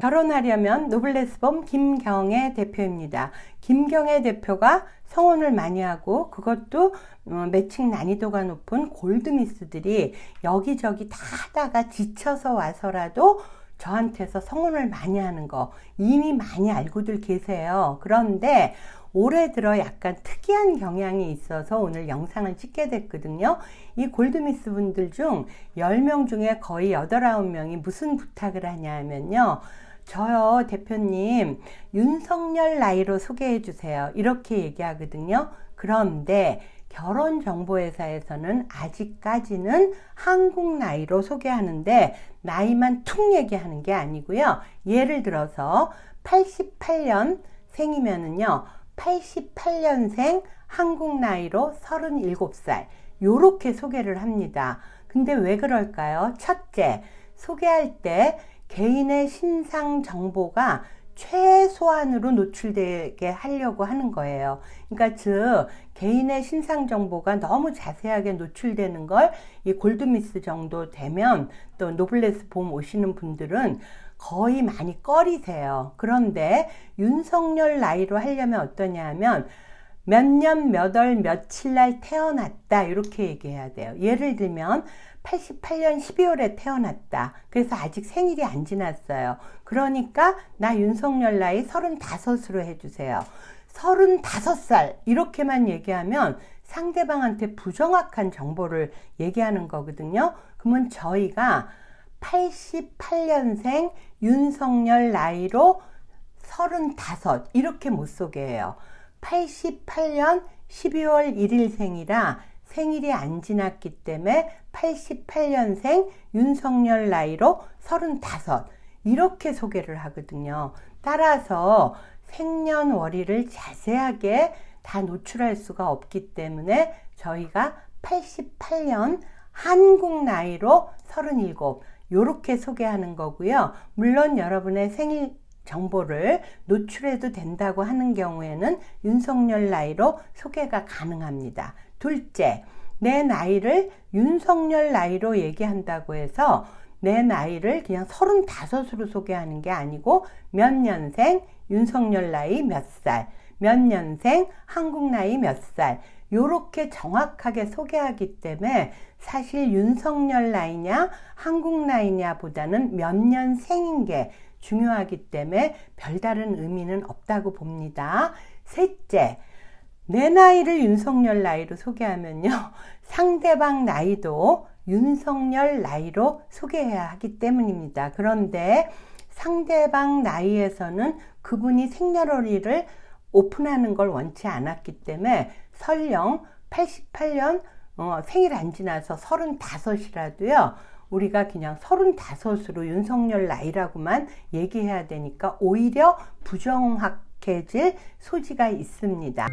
결혼하려면 노블레스범 김경애 대표입니다. 김경애 대표가 성혼을 많이 하고 그것도 어, 매칭 난이도가 높은 골드미스들이 여기저기 다 하다가 지쳐서 와서라도 저한테서 성혼을 많이 하는 거 이미 많이 알고들 계세요. 그런데 올해 들어 약간 특이한 경향이 있어서 오늘 영상을 찍게 됐거든요. 이 골드미스 분들 중 10명 중에 거의 8, 9명이 무슨 부탁을 하냐 하면요. 저요, 대표님, 윤석열 나이로 소개해 주세요. 이렇게 얘기하거든요. 그런데 결혼정보회사에서는 아직까지는 한국 나이로 소개하는데 나이만 툭 얘기하는 게 아니고요. 예를 들어서 88년 생이면은요. 88년생 한국 나이로 37살. 요렇게 소개를 합니다. 근데 왜 그럴까요? 첫째, 소개할 때 개인의 신상 정보가 최소한으로 노출되게 하려고 하는 거예요. 그러니까 즉 개인의 신상 정보가 너무 자세하게 노출되는 걸 이 골드미스 정도 되면 또 노블레스 봄 오시는 분들은 거의 많이 꺼리세요. 그런데 윤석열 나이로 하려면 어떠냐 하면 몇 년, 몇 월, 며칠 날 태어났다. 이렇게 얘기해야 돼요. 예를 들면 88년 12월에 태어났다. 그래서 아직 생일이 안 지났어요. 그러니까 나 윤석열 나이 35으로 해주세요. 35살 이렇게만 얘기하면 상대방한테 부정확한 정보를 얘기하는 거거든요. 그러면 저희가 88년생 윤석열 나이로 35 이렇게 못 소개해요. 88년 12월 1일 생이라 생일이 안 지났기 때문에 88년생 윤석열 나이로 35 이렇게 소개를 하거든요. 따라서 생년월일을 자세하게 다 노출할 수가 없기 때문에 저희가 88년 한국 나이로 37 요렇게 소개하는 거고요. 물론 여러분의 생일 정보를 노출해도 된다고 하는 경우에는 윤석열 나이로 소개가 가능합니다. 둘째, 내 나이를 윤석열 나이로 얘기한다고 해서 내 나이를 그냥 35으로 소개하는 게 아니고 몇 년생, 윤석열 나이 몇 살, 몇 년생, 한국 나이 몇 살, 요렇게 정확하게 소개하기 때문에 사실 윤석열 나이냐, 한국 나이냐 보다는 몇 년생인 게 중요하기 때문에 별다른 의미는 없다고 봅니다. 셋째, 내 나이를 윤석열 나이로 소개하면요. 상대방 나이도 윤석열 나이로 소개해야 하기 때문입니다. 그런데 상대방 나이에서는 그분이 생년월일을 오픈하는 걸 원치 않았기 때문에 설령 88년 어, 생일 안 지나서 35이라도요. 우리가 그냥 35으로 윤석열 나이라고만 얘기해야 되니까 오히려 부정 확해질 소지가 있습니다.